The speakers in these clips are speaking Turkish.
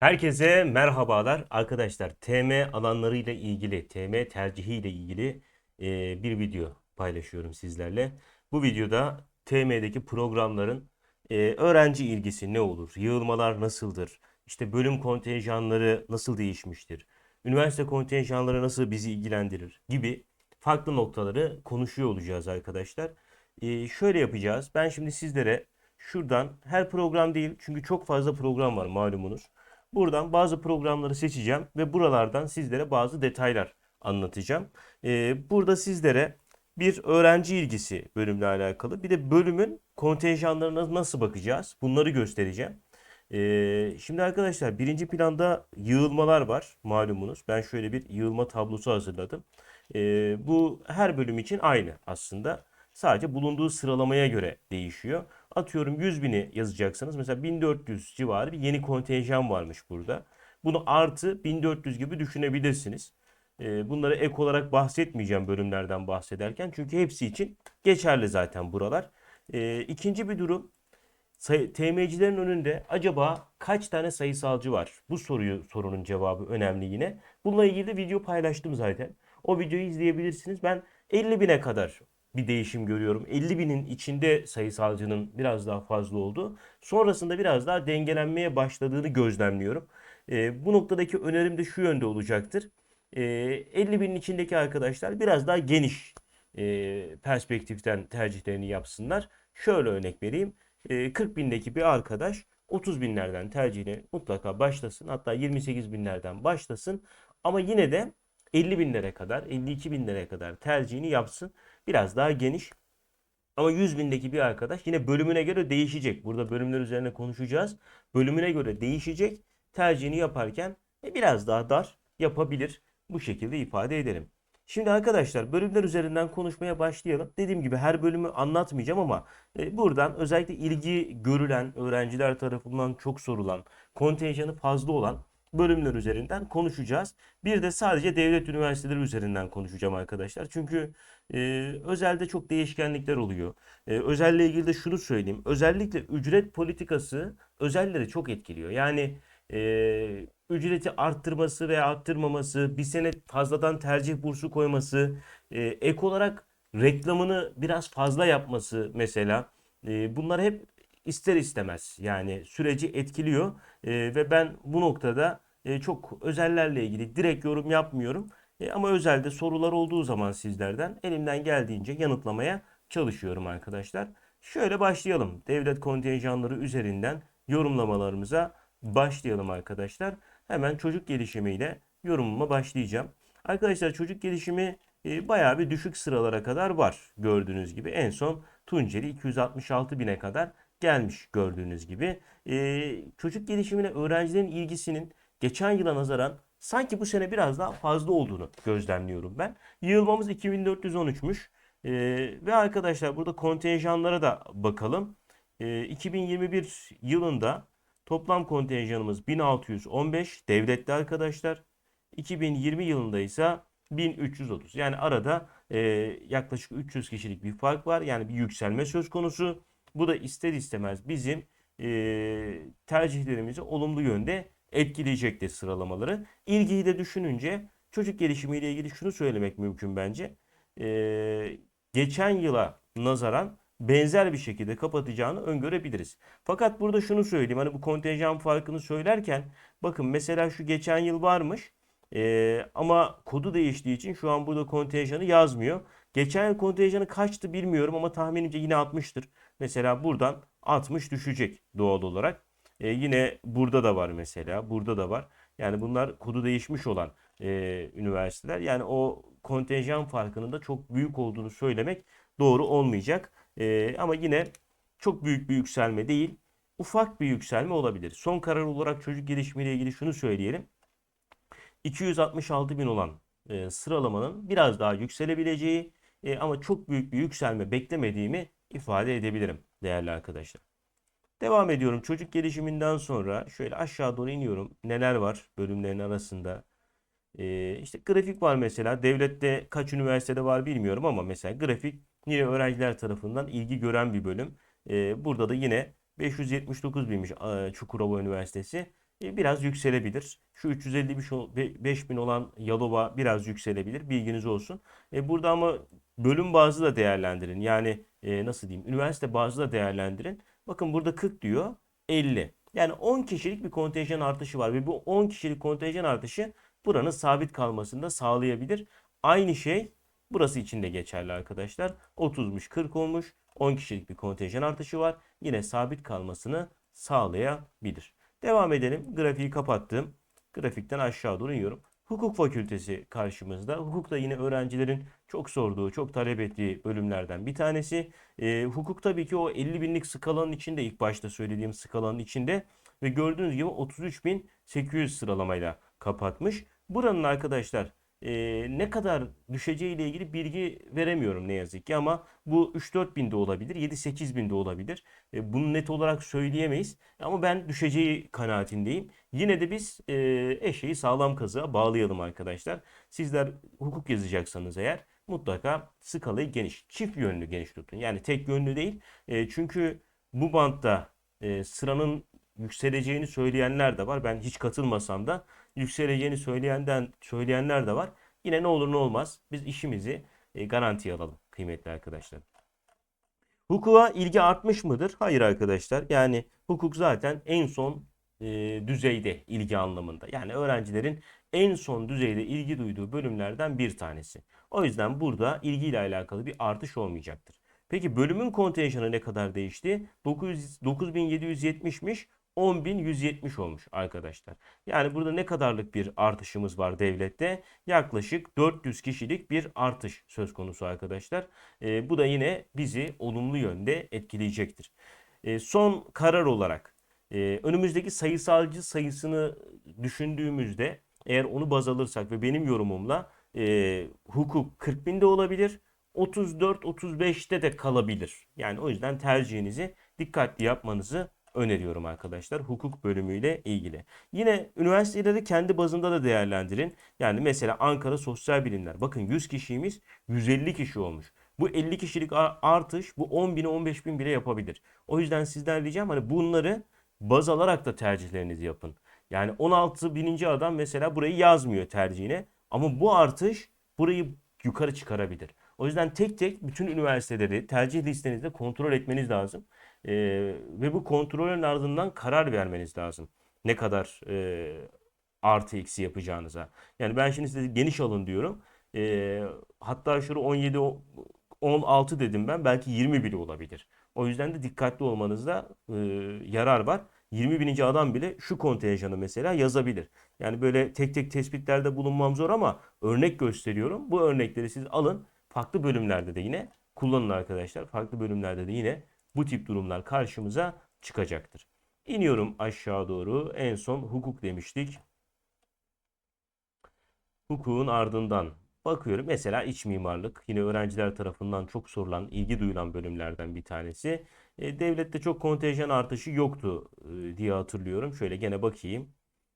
Herkese merhabalar arkadaşlar. TM alanlarıyla ilgili, TM tercihiyle ilgili e, bir video paylaşıyorum sizlerle. Bu videoda TM'deki programların e, öğrenci ilgisi ne olur? Yığılmalar nasıldır? İşte bölüm kontenjanları nasıl değişmiştir? Üniversite kontenjanları nasıl bizi ilgilendirir? Gibi farklı noktaları konuşuyor olacağız arkadaşlar. E, şöyle yapacağız. Ben şimdi sizlere şuradan her program değil çünkü çok fazla program var malumunuz. Buradan bazı programları seçeceğim ve buralardan sizlere bazı detaylar anlatacağım. Ee, burada sizlere bir öğrenci ilgisi bölümle alakalı bir de bölümün kontenjanlarına nasıl bakacağız bunları göstereceğim. Ee, şimdi arkadaşlar birinci planda yığılmalar var malumunuz. Ben şöyle bir yığılma tablosu hazırladım. Ee, bu her bölüm için aynı aslında. Sadece bulunduğu sıralamaya göre değişiyor. Atıyorum 100 bini yazacaksınız. Mesela 1400 civarı bir yeni kontenjan varmış burada. Bunu artı 1400 gibi düşünebilirsiniz. Ee, bunları ek olarak bahsetmeyeceğim bölümlerden bahsederken. Çünkü hepsi için geçerli zaten buralar. Ee, ikinci bir durum. TM'cilerin önünde acaba kaç tane sayısalcı var? Bu soruyu sorunun cevabı önemli yine. Bununla ilgili de video paylaştım zaten. O videoyu izleyebilirsiniz. Ben 50 bine kadar bir değişim görüyorum. 50 binin içinde sayısalcının biraz daha fazla olduğu. Sonrasında biraz daha dengelenmeye başladığını gözlemliyorum. E, bu noktadaki önerim de şu yönde olacaktır. E, 50 binin içindeki arkadaşlar biraz daha geniş e, perspektiften tercihlerini yapsınlar. Şöyle örnek vereyim. E, 40 bindeki bir arkadaş 30 binlerden tercihine mutlaka başlasın. Hatta 28 binlerden başlasın. Ama yine de 50 binlere kadar, 52 binlere kadar tercihini yapsın. Biraz daha geniş. Ama 100 bindeki bir arkadaş yine bölümüne göre değişecek. Burada bölümler üzerine konuşacağız. Bölümüne göre değişecek. Tercihini yaparken e, biraz daha dar yapabilir. Bu şekilde ifade edelim. Şimdi arkadaşlar bölümler üzerinden konuşmaya başlayalım. Dediğim gibi her bölümü anlatmayacağım ama e, buradan özellikle ilgi görülen, öğrenciler tarafından çok sorulan, kontenjanı fazla olan bölümler üzerinden konuşacağız. Bir de sadece devlet üniversiteleri üzerinden konuşacağım arkadaşlar. Çünkü e, özelde çok değişkenlikler oluyor. E, özelle ilgili de şunu söyleyeyim. Özellikle ücret politikası özelleri çok etkiliyor. Yani e, ücreti arttırması veya arttırmaması, bir sene fazladan tercih bursu koyması, e, ek olarak reklamını biraz fazla yapması mesela. E, bunlar hep ister istemez yani süreci etkiliyor. E, ve ben bu noktada e, çok özellerle ilgili direkt yorum yapmıyorum. E, ama özelde sorular olduğu zaman sizlerden elimden geldiğince yanıtlamaya çalışıyorum arkadaşlar. Şöyle başlayalım. Devlet kontenjanları üzerinden yorumlamalarımıza başlayalım arkadaşlar. Hemen çocuk gelişimiyle yorumuma başlayacağım. Arkadaşlar çocuk gelişimi e, bayağı bir düşük sıralara kadar var gördüğünüz gibi. En son Tunceli 266 bine kadar gelmiş gördüğünüz gibi. E, çocuk gelişimine öğrencilerin ilgisinin geçen yıla nazaran sanki bu sene biraz daha fazla olduğunu gözlemliyorum ben. Yığılmamız 2413'müş. E, ve arkadaşlar burada kontenjanlara da bakalım. E, 2021 yılında toplam kontenjanımız 1615 devletli arkadaşlar. 2020 yılında ise 1330. Yani arada e, yaklaşık 300 kişilik bir fark var. Yani bir yükselme söz konusu. Bu da ister istemez bizim e, tercihlerimizi olumlu yönde etkileyecektir sıralamaları. İlgiyi de düşününce çocuk gelişimiyle ilgili şunu söylemek mümkün bence. E, geçen yıla nazaran benzer bir şekilde kapatacağını öngörebiliriz. Fakat burada şunu söyleyeyim. Hani bu kontenjan farkını söylerken bakın mesela şu geçen yıl varmış. Ee, ama kodu değiştiği için şu an burada kontenjanı yazmıyor. Geçen yıl kontenjanı kaçtı bilmiyorum ama tahminimce yine 60'tır. Mesela buradan 60 düşecek doğal olarak. Ee, yine burada da var mesela. Burada da var. Yani bunlar kodu değişmiş olan e, üniversiteler. Yani o kontenjan farkının da çok büyük olduğunu söylemek doğru olmayacak. Ee, ama yine çok büyük bir yükselme değil. Ufak bir yükselme olabilir. Son karar olarak çocuk gelişimiyle ilgili şunu söyleyelim. 266 bin olan e, sıralamanın biraz daha yükselebileceği e, ama çok büyük bir yükselme beklemediğimi ifade edebilirim değerli arkadaşlar. Devam ediyorum. Çocuk gelişiminden sonra şöyle aşağı doğru iniyorum. Neler var bölümlerin arasında? E, işte grafik var mesela. Devlette kaç üniversitede var bilmiyorum ama mesela grafik yine öğrenciler tarafından ilgi gören bir bölüm. E, burada da yine 579 binmiş e, Çukurova Üniversitesi. e, biraz yükselebilir. Şu 355 bin olan Yalova biraz yükselebilir. Bilginiz olsun. E, burada ama bölüm bazı da değerlendirin. Yani e, nasıl diyeyim? Üniversite bazı da değerlendirin. Bakın burada 40 diyor. 50. Yani 10 kişilik bir kontenjan artışı var ve bu 10 kişilik kontenjan artışı buranın sabit kalmasını da sağlayabilir. Aynı şey burası için de geçerli arkadaşlar. 30'muş 40 olmuş. 10 kişilik bir kontenjan artışı var. Yine sabit kalmasını sağlayabilir. Devam edelim. Grafiği kapattım. Grafikten aşağı doğru iniyorum. Hukuk fakültesi karşımızda. Hukuk da yine öğrencilerin çok sorduğu, çok talep ettiği bölümlerden bir tanesi. E, hukuk tabii ki o 50 binlik skalanın içinde ilk başta söylediğim skalanın içinde ve gördüğünüz gibi 33.800 sıralamayla kapatmış. Buranın arkadaşlar e, ne kadar düşeceği ile ilgili bilgi veremiyorum ne yazık ki ama bu 3-4 binde olabilir, 7-8 binde olabilir. E, bunu net olarak söyleyemeyiz ama ben düşeceği kanaatindeyim. Yine de biz e, eşeği sağlam kazığa bağlayalım arkadaşlar. Sizler hukuk yazacaksanız eğer mutlaka skalayı geniş, çift yönlü geniş tutun. Yani tek yönlü değil. E, çünkü bu bantta e, sıranın yükseleceğini söyleyenler de var. Ben hiç katılmasam da yükseleceğini söyleyenden söyleyenler de var. Yine ne olur ne olmaz biz işimizi e, garantiye alalım kıymetli arkadaşlar. Hukuka ilgi artmış mıdır? Hayır arkadaşlar. Yani hukuk zaten en son e, düzeyde ilgi anlamında. Yani öğrencilerin en son düzeyde ilgi duyduğu bölümlerden bir tanesi. O yüzden burada ilgiyle alakalı bir artış olmayacaktır. Peki bölümün kontenjanı ne kadar değişti? 900, 9770'miş 10.170 olmuş arkadaşlar. Yani burada ne kadarlık bir artışımız var devlette? Yaklaşık 400 kişilik bir artış söz konusu arkadaşlar. E, bu da yine bizi olumlu yönde etkileyecektir. E, son karar olarak e, önümüzdeki sayısalcı sayısını düşündüğümüzde eğer onu baz alırsak ve benim yorumumla e, hukuk 40 binde olabilir. 34-35'te de kalabilir. Yani o yüzden tercihinizi dikkatli yapmanızı öneriyorum arkadaşlar hukuk bölümüyle ilgili. Yine üniversiteleri kendi bazında da değerlendirin. Yani mesela Ankara Sosyal Bilimler. Bakın 100 kişiymiş 150 kişi olmuş. Bu 50 kişilik artış bu 10 bin 15 bin bile yapabilir. O yüzden sizden ricam hani bunları baz alarak da tercihlerinizi yapın. Yani 16 bininci adam mesela burayı yazmıyor tercihine. Ama bu artış burayı yukarı çıkarabilir. O yüzden tek tek bütün üniversiteleri tercih listenizde kontrol etmeniz lazım. E, ve bu kontrolün ardından karar vermeniz lazım. Ne kadar e, artı eksi yapacağınıza. Yani ben şimdi size geniş alın diyorum. E, hatta şurada 17 16 dedim ben belki 20 bile olabilir. O yüzden de dikkatli olmanızda e, yarar var. 20 bininci adam bile şu kontenjanı mesela yazabilir. Yani böyle tek tek tespitlerde bulunmam zor ama örnek gösteriyorum. Bu örnekleri siz alın. Farklı bölümlerde de yine kullanın arkadaşlar. Farklı bölümlerde de yine bu tip durumlar karşımıza çıkacaktır. İniyorum aşağı doğru. En son hukuk demiştik. Hukukun ardından bakıyorum. Mesela iç mimarlık yine öğrenciler tarafından çok sorulan, ilgi duyulan bölümlerden bir tanesi. E, devlette çok kontenjan artışı yoktu e, diye hatırlıyorum. Şöyle gene bakayım.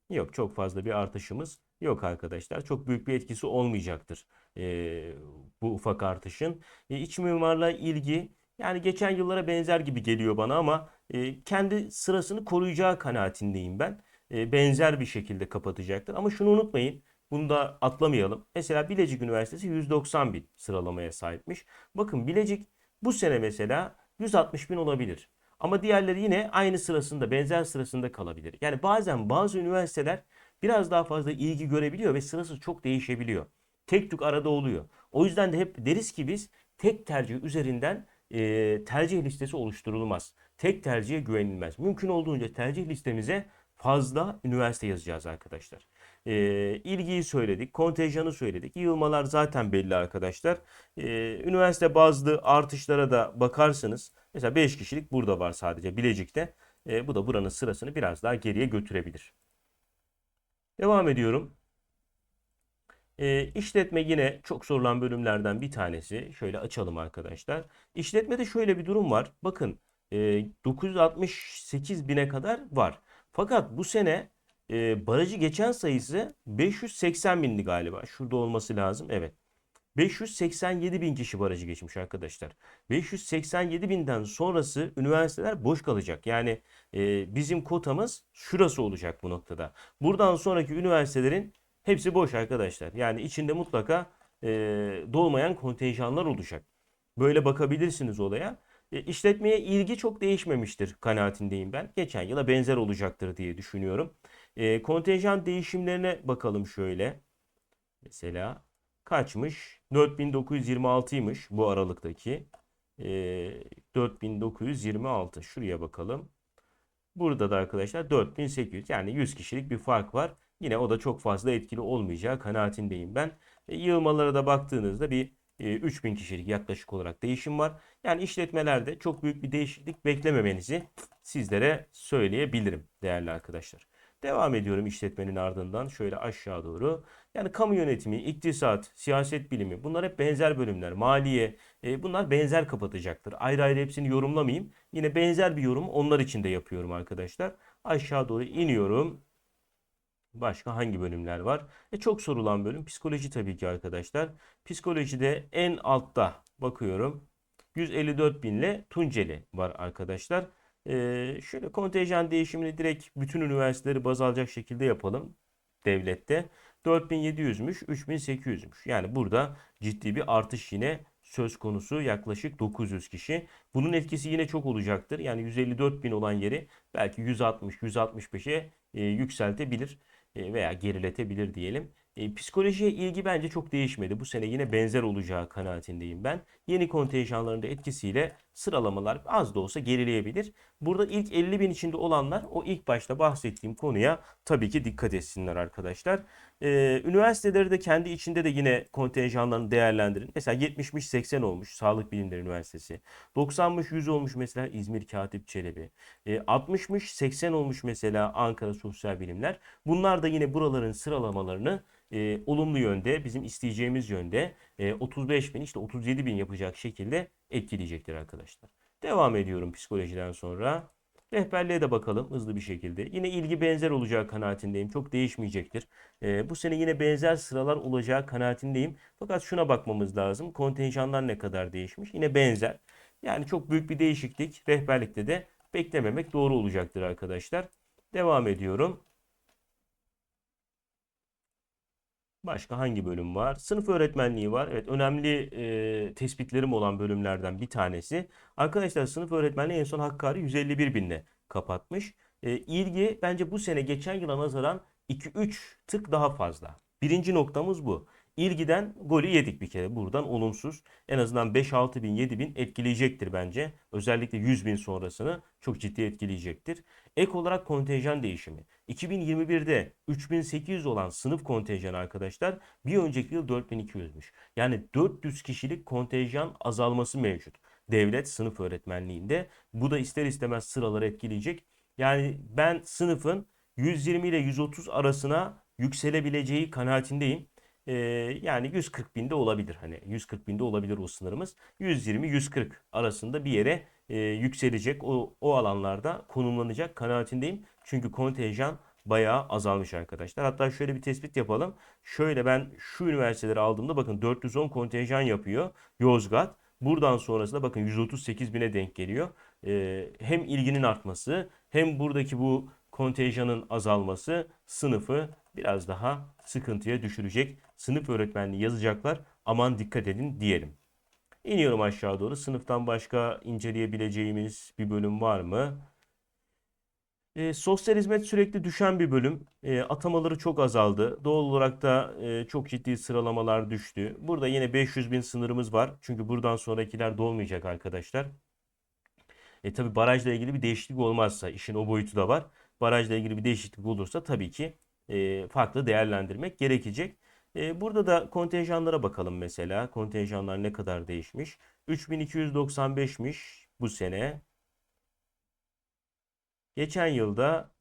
Yok çok fazla bir artışımız yok arkadaşlar. Çok büyük bir etkisi olmayacaktır e, bu ufak artışın. E, iç mimarlığa ilgi yani geçen yıllara benzer gibi geliyor bana ama e, kendi sırasını koruyacağı kanaatindeyim ben. E, benzer bir şekilde kapatacaktır. Ama şunu unutmayın. Bunu da atlamayalım. Mesela Bilecik Üniversitesi 190 bin sıralamaya sahipmiş. Bakın Bilecik bu sene mesela 160 bin olabilir. Ama diğerleri yine aynı sırasında, benzer sırasında kalabilir. Yani bazen bazı üniversiteler biraz daha fazla ilgi görebiliyor ve sırası çok değişebiliyor. Tek tük arada oluyor. O yüzden de hep deriz ki biz tek tercih üzerinden e, tercih listesi oluşturulmaz. Tek tercihe güvenilmez. Mümkün olduğunca tercih listemize fazla üniversite yazacağız arkadaşlar. E, ilgiyi söyledik, kontenjanı söyledik. Yığılmalar zaten belli arkadaşlar. E, üniversite bazlı artışlara da bakarsınız. Mesela 5 kişilik burada var sadece Bilecik'te. E, bu da buranın sırasını biraz daha geriye götürebilir. Devam ediyorum. E, işletme yine çok sorulan bölümlerden bir tanesi. Şöyle açalım arkadaşlar. İşletmede şöyle bir durum var. Bakın e, 968 bine kadar var. Fakat bu sene e, barajı geçen sayısı 580 bindi galiba. Şurada olması lazım. Evet. 587 bin kişi barajı geçmiş arkadaşlar. 587 binden sonrası üniversiteler boş kalacak. Yani e, bizim kotamız şurası olacak bu noktada. Buradan sonraki üniversitelerin hepsi boş arkadaşlar. Yani içinde mutlaka e, dolmayan kontenjanlar olacak. Böyle bakabilirsiniz olaya. E, işletmeye ilgi çok değişmemiştir kanaatindeyim ben. Geçen yıla benzer olacaktır diye düşünüyorum. E, kontenjan değişimlerine bakalım şöyle. Mesela kaçmış? 4926'ymış bu aralıktaki. E, 4926. Şuraya bakalım. Burada da arkadaşlar 4800 yani 100 kişilik bir fark var. Yine o da çok fazla etkili olmayacağı kanaatindeyim ben. E, yığılmalara da baktığınızda bir e, 3000 kişilik yaklaşık olarak değişim var. Yani işletmelerde çok büyük bir değişiklik beklememenizi sizlere söyleyebilirim değerli arkadaşlar. Devam ediyorum işletmenin ardından şöyle aşağı doğru. Yani kamu yönetimi, iktisat, siyaset bilimi bunlar hep benzer bölümler. Maliye e, bunlar benzer kapatacaktır. Ayrı ayrı hepsini yorumlamayayım. Yine benzer bir yorum onlar için de yapıyorum arkadaşlar. Aşağı doğru iniyorum. Başka hangi bölümler var? E, çok sorulan bölüm psikoloji tabii ki arkadaşlar. Psikolojide en altta bakıyorum. 154 binle Tunceli var arkadaşlar. Ee, şöyle kontenjan değişimini direkt bütün üniversiteleri baz alacak şekilde yapalım devlette. 4700'müş, 3800'müş. Yani burada ciddi bir artış yine söz konusu yaklaşık 900 kişi. Bunun etkisi yine çok olacaktır. Yani 154 bin olan yeri belki 160-165'e e, yükseltebilir e, veya geriletebilir diyelim. E, psikolojiye ilgi bence çok değişmedi. Bu sene yine benzer olacağı kanaatindeyim ben. Yeni kontenjanların da etkisiyle sıralamalar az da olsa gerileyebilir. Burada ilk 50 bin içinde olanlar o ilk başta bahsettiğim konuya tabii ki dikkat etsinler arkadaşlar. Ee, üniversiteleri de kendi içinde de yine kontenjanlarını değerlendirin. Mesela 70'miş 80 olmuş Sağlık Bilimleri Üniversitesi. 90'mış 100 olmuş mesela İzmir Katip Çelebi. Ee, 60'mış 80 olmuş mesela Ankara Sosyal Bilimler. Bunlar da yine buraların sıralamalarını e, olumlu yönde, bizim isteyeceğimiz yönde e, 35 bin işte 37 bin yapacak şekilde etkileyecektir arkadaşlar. Devam ediyorum psikolojiden sonra. Rehberliğe de bakalım hızlı bir şekilde. Yine ilgi benzer olacağı kanaatindeyim. Çok değişmeyecektir. E, bu sene yine benzer sıralar olacağı kanaatindeyim. Fakat şuna bakmamız lazım. Kontenjanlar ne kadar değişmiş? Yine benzer. Yani çok büyük bir değişiklik rehberlikte de beklememek doğru olacaktır arkadaşlar. Devam ediyorum. Başka hangi bölüm var? Sınıf öğretmenliği var. Evet önemli e, tespitlerim olan bölümlerden bir tanesi. Arkadaşlar sınıf öğretmenliği en son Hakkari 151 binle kapatmış. E, ilgi bence bu sene geçen yıla nazaran 2-3 tık daha fazla. Birinci noktamız bu. İlgiden golü yedik bir kere. Buradan olumsuz. En azından 5-6 bin 7 bin etkileyecektir bence. Özellikle 100 bin sonrasını çok ciddi etkileyecektir. Ek olarak kontenjan değişimi. 2021'de 3800 olan sınıf kontenjanı arkadaşlar bir önceki yıl 4200'müş. Yani 400 kişilik kontenjan azalması mevcut. Devlet sınıf öğretmenliğinde. Bu da ister istemez sıraları etkileyecek. Yani ben sınıfın 120 ile 130 arasına yükselebileceği kanaatindeyim. Ee, yani 140 binde olabilir. Hani 140 binde olabilir o sınırımız. 120-140 arasında bir yere e, yükselecek. O, o alanlarda konumlanacak kanaatindeyim. Çünkü kontenjan bayağı azalmış arkadaşlar. Hatta şöyle bir tespit yapalım. Şöyle ben şu üniversiteleri aldığımda bakın 410 kontenjan yapıyor Yozgat. Buradan sonrasında bakın 138 bine denk geliyor. Ee, hem ilginin artması hem buradaki bu kontenjanın azalması sınıfı biraz daha sıkıntıya düşürecek. Sınıf öğretmenliği yazacaklar aman dikkat edin diyelim. İniyorum aşağı doğru. Sınıftan başka inceleyebileceğimiz bir bölüm var mı? E, sosyal hizmet sürekli düşen bir bölüm. E, atamaları çok azaldı. Doğal olarak da e, çok ciddi sıralamalar düştü. Burada yine 500 bin sınırımız var. Çünkü buradan sonrakiler dolmayacak arkadaşlar. E tabi barajla ilgili bir değişiklik olmazsa işin o boyutu da var. Barajla ilgili bir değişiklik olursa tabii ki e, farklı değerlendirmek gerekecek. E, burada da kontenjanlara bakalım mesela. Kontenjanlar ne kadar değişmiş? 3295'miş bu sene. Geçen yılda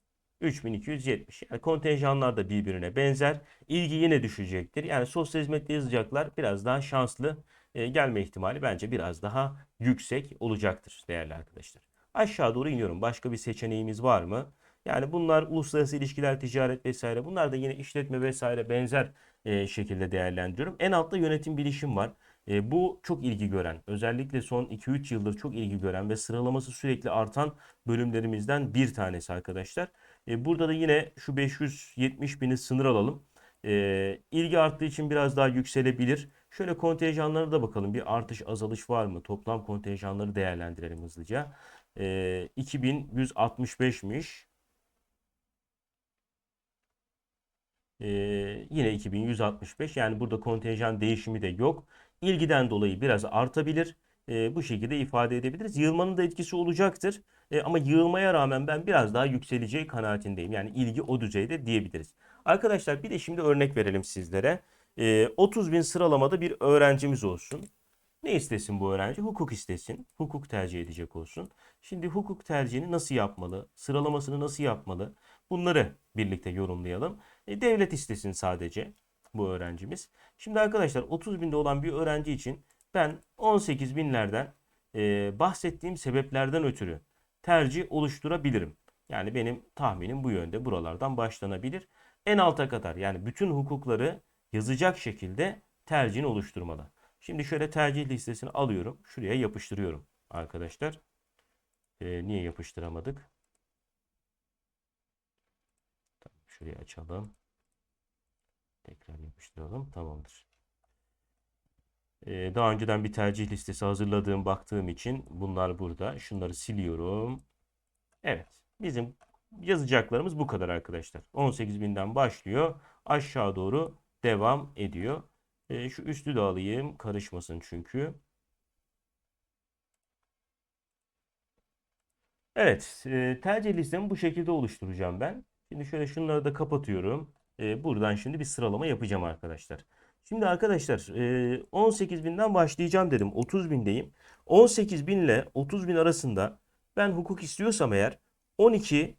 3270. Yani kontenjanlar da birbirine benzer. İlgi yine düşecektir. Yani sosyal hizmette yazacaklar biraz daha şanslı e, gelme ihtimali bence biraz daha yüksek olacaktır değerli arkadaşlar. Aşağı doğru iniyorum. Başka bir seçeneğimiz var mı? Yani bunlar uluslararası ilişkiler, ticaret vesaire. Bunlar da yine işletme vesaire benzer e, şekilde değerlendiriyorum. En altta yönetim bilişim var. E, bu çok ilgi gören, özellikle son 2-3 yıldır çok ilgi gören ve sıralaması sürekli artan bölümlerimizden bir tanesi arkadaşlar. E, burada da yine şu 570 bini sınır alalım. E, ilgi arttığı için biraz daha yükselebilir. Şöyle kontenjanlara da bakalım. Bir artış azalış var mı? Toplam kontenjanları değerlendirelim hızlıca. E, 2165'miş. Ee, yine 2165 yani burada kontenjan değişimi de yok. İlgiden dolayı biraz artabilir. Ee, bu şekilde ifade edebiliriz. Yığılmanın da etkisi olacaktır. Ee, ama yığılmaya rağmen ben biraz daha yükseleceği kanaatindeyim. Yani ilgi o düzeyde diyebiliriz. Arkadaşlar bir de şimdi örnek verelim sizlere. Ee, 30 bin sıralamada bir öğrencimiz olsun. Ne istesin bu öğrenci? Hukuk istesin. Hukuk tercih edecek olsun. Şimdi hukuk tercihini nasıl yapmalı? Sıralamasını nasıl yapmalı? Bunları birlikte yorumlayalım. E, devlet istesin sadece bu öğrencimiz. Şimdi arkadaşlar 30 binde olan bir öğrenci için ben 18 binlerden e, bahsettiğim sebeplerden ötürü tercih oluşturabilirim. Yani benim tahminim bu yönde buralardan başlanabilir. En alta kadar yani bütün hukukları yazacak şekilde tercihini oluşturmalı. Şimdi şöyle tercih listesini alıyorum. Şuraya yapıştırıyorum arkadaşlar. E, niye yapıştıramadık? Şurayı açalım. Tekrar yapıştıralım. Tamamdır. Ee, daha önceden bir tercih listesi hazırladığım baktığım için bunlar burada. Şunları siliyorum. Evet. Bizim yazacaklarımız bu kadar arkadaşlar. 18.000'den başlıyor. Aşağı doğru devam ediyor. Ee, şu üstü de alayım. Karışmasın çünkü. Evet. E, tercih listemi bu şekilde oluşturacağım ben. Şimdi şöyle şunları da kapatıyorum. E, buradan şimdi bir sıralama yapacağım arkadaşlar. Şimdi arkadaşlar e, 18 binden başlayacağım dedim. 30 bindeyim. 18 bin ile 30 bin arasında ben hukuk istiyorsam eğer 12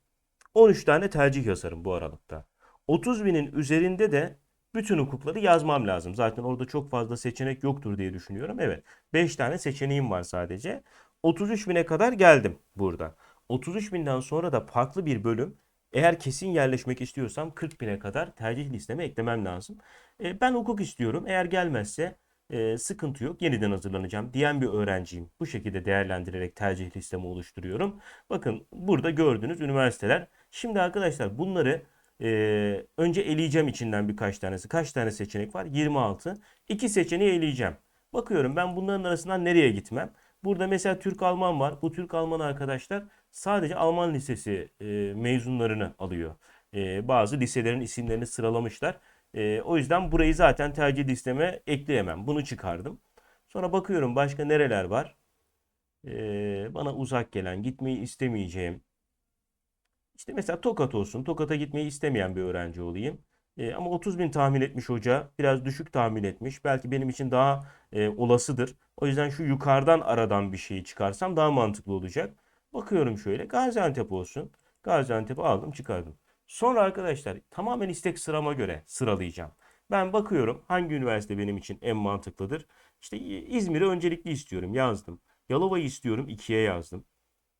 13 tane tercih yazarım bu aralıkta. 30 binin üzerinde de bütün hukukları yazmam lazım. Zaten orada çok fazla seçenek yoktur diye düşünüyorum. Evet 5 tane seçeneğim var sadece. 33 bine kadar geldim burada. 33 binden sonra da farklı bir bölüm eğer kesin yerleşmek istiyorsam 40 bine kadar tercih listeme eklemem lazım. E, ben hukuk istiyorum. Eğer gelmezse e, sıkıntı yok. Yeniden hazırlanacağım diyen bir öğrenciyim. Bu şekilde değerlendirerek tercih listemi oluşturuyorum. Bakın burada gördüğünüz üniversiteler. Şimdi arkadaşlar bunları e, önce eleyeceğim içinden birkaç tanesi. Kaç tane seçenek var? 26. İki seçeneği eleyeceğim. Bakıyorum ben bunların arasından nereye gitmem? Burada mesela Türk-Alman var. Bu Türk-Alman arkadaşlar sadece Alman lisesi e, mezunlarını alıyor. E, bazı liselerin isimlerini sıralamışlar. E, o yüzden burayı zaten tercih listeme ekleyemem. Bunu çıkardım. Sonra bakıyorum başka nereler var. E, bana uzak gelen, gitmeyi istemeyeceğim. İşte mesela Tokat olsun. Tokat'a gitmeyi istemeyen bir öğrenci olayım. E, ama 30 bin tahmin etmiş hoca. Biraz düşük tahmin etmiş. Belki benim için daha e, olasıdır. O yüzden şu yukarıdan aradan bir şeyi çıkarsam daha mantıklı olacak. Bakıyorum şöyle Gaziantep olsun. Gaziantep'i aldım çıkardım. Sonra arkadaşlar tamamen istek sırama göre sıralayacağım. Ben bakıyorum hangi üniversite benim için en mantıklıdır. İşte İzmir'i öncelikli istiyorum yazdım. Yalova'yı istiyorum 2'ye yazdım.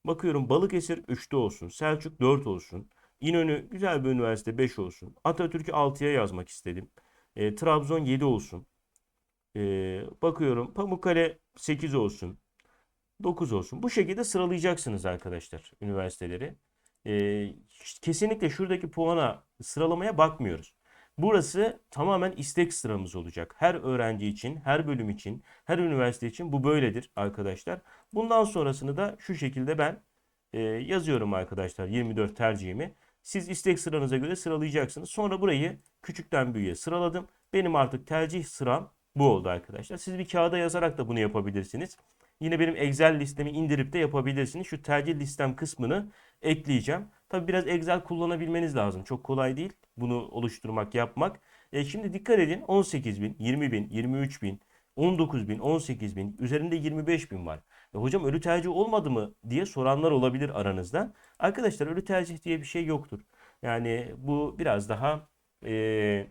Bakıyorum Balıkesir 3'te olsun. Selçuk 4 olsun. İnönü güzel bir üniversite 5 olsun. Atatürk'ü 6'ya yazmak istedim. E, Trabzon 7 olsun. E, bakıyorum Pamukkale 8 olsun. 9 olsun. Bu şekilde sıralayacaksınız arkadaşlar üniversiteleri. E, kesinlikle şuradaki puana sıralamaya bakmıyoruz. Burası tamamen istek sıramız olacak. Her öğrenci için, her bölüm için, her üniversite için bu böyledir arkadaşlar. Bundan sonrasını da şu şekilde ben e, yazıyorum arkadaşlar 24 tercihimi. Siz istek sıranıza göre sıralayacaksınız. Sonra burayı küçükten büyüğe sıraladım. Benim artık tercih sıram bu oldu arkadaşlar. Siz bir kağıda yazarak da bunu yapabilirsiniz. Yine benim Excel listemi indirip de yapabilirsiniz. Şu tercih listem kısmını ekleyeceğim. Tabi biraz Excel kullanabilmeniz lazım. Çok kolay değil bunu oluşturmak, yapmak. E şimdi dikkat edin 18 bin, 20 bin, 23 bin, 19 bin, 18 bin, üzerinde 25 bin var. E hocam ölü tercih olmadı mı diye soranlar olabilir aranızda. Arkadaşlar ölü tercih diye bir şey yoktur. Yani bu biraz daha e,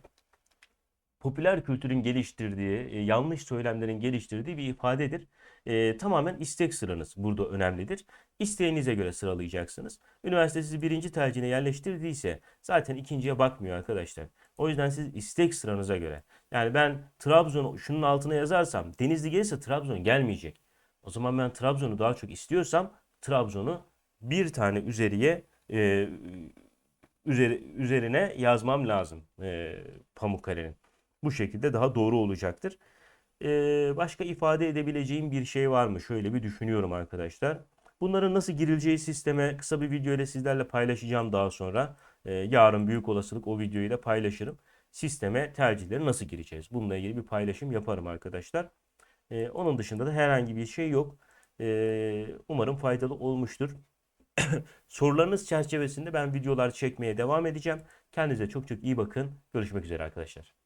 popüler kültürün geliştirdiği, e, yanlış söylemlerin geliştirdiği bir ifadedir. E, tamamen istek sıranız burada önemlidir. İsteğinize göre sıralayacaksınız. Üniversite sizi birinci tercihine yerleştirdiyse zaten ikinciye bakmıyor arkadaşlar. O yüzden siz istek sıranıza göre. Yani ben Trabzon'u şunun altına yazarsam Denizli gelirse Trabzon gelmeyecek. O zaman ben Trabzon'u daha çok istiyorsam Trabzon'u bir tane üzeriye e, üzeri, üzerine yazmam lazım e, Pamukkale'nin. Bu şekilde daha doğru olacaktır. Başka ifade edebileceğim bir şey var mı? Şöyle bir düşünüyorum arkadaşlar. Bunların nasıl girileceği sisteme kısa bir video ile sizlerle paylaşacağım daha sonra. Yarın büyük olasılık o videoyu da paylaşırım. Sisteme tercihleri nasıl gireceğiz? Bununla ilgili bir paylaşım yaparım arkadaşlar. Onun dışında da herhangi bir şey yok. Umarım faydalı olmuştur. Sorularınız çerçevesinde ben videolar çekmeye devam edeceğim. Kendinize çok çok iyi bakın. Görüşmek üzere arkadaşlar.